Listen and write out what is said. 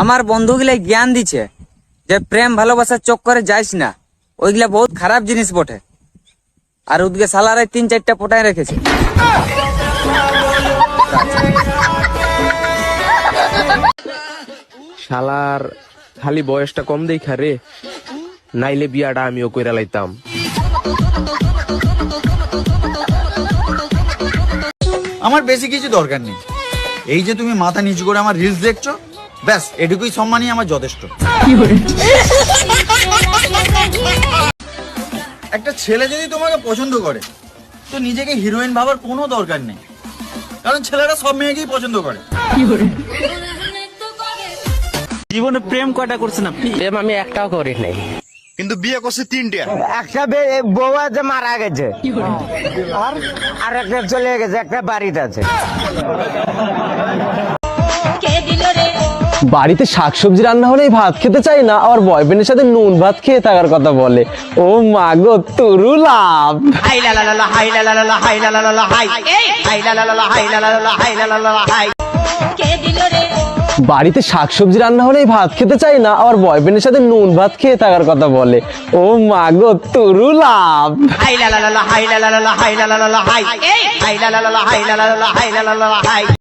আমার বন্ধুগুলাই জ্ঞান দিছে যে প্রেম ভালোবাসার চক্করে যাইস না। ওইগুলা বহুত খারাপ জিনিস বটে। আর ওদিকে সালারাই তিন চারটা পোটায় রেখেছে। শালার খালি বয়সটা কম দেখা রে। নাইলে বিয়াটা আমিও কইরা লাইতাম। আমার বেশি কিছু দরকার নেই। এই যে তুমি মাথা নিচু করে আমার রিলস দেখছ ব্যাস এটুকুই সম্মানই আমার যথেষ্ট। একটা ছেলে যদি তোমাকে পছন্দ করে তো নিজেকে হিরোইন ভাবার কোনো দরকার নেই। কারণ ছেলেরা সব মেয়েকেই পছন্দ করে। জীবনে প্রেম কয়টা করছেন আপনি? প্রেম আমি একটাও করি নাই। কিন্তু বিয়ে করছে তিনটা। একটা বে- বউ আছে মারা গেছে। আর আর একটা চলে গেছে একটা বাড়িতে আছে। বাড়িতে শাকসবজি রান্না হলেই ভাত খেতে চাই না আবার বয়ফ্রেন্ডের সাথে নুন ভাত খেয়ে থাকার কথা বলে ও মা গো তুরু লাভ হাই লা লা লা লা, হাই লা লা লা লা, হাই লা লা লা লা, হাই হাই লা লা লা লা, হাই লা লা লা লা, হাই লা লা লা লা, হাই কে দিল রে বাড়িতে শাকসবজি রান্না হলেই ভাত খেতে চাই না আবার বয়ফ্রেন্ডের সাথে নুন ভাত খেয়ে থাকার কথা বলে ও মা গো তুরু লাভ হাই লা লা লা লা, হাই লা লা লা লা, হাই লা লা লা লা, হাই হাই লা লা লা লা, হাই লা লা লা লা, হাই লা লা লা লা, হাই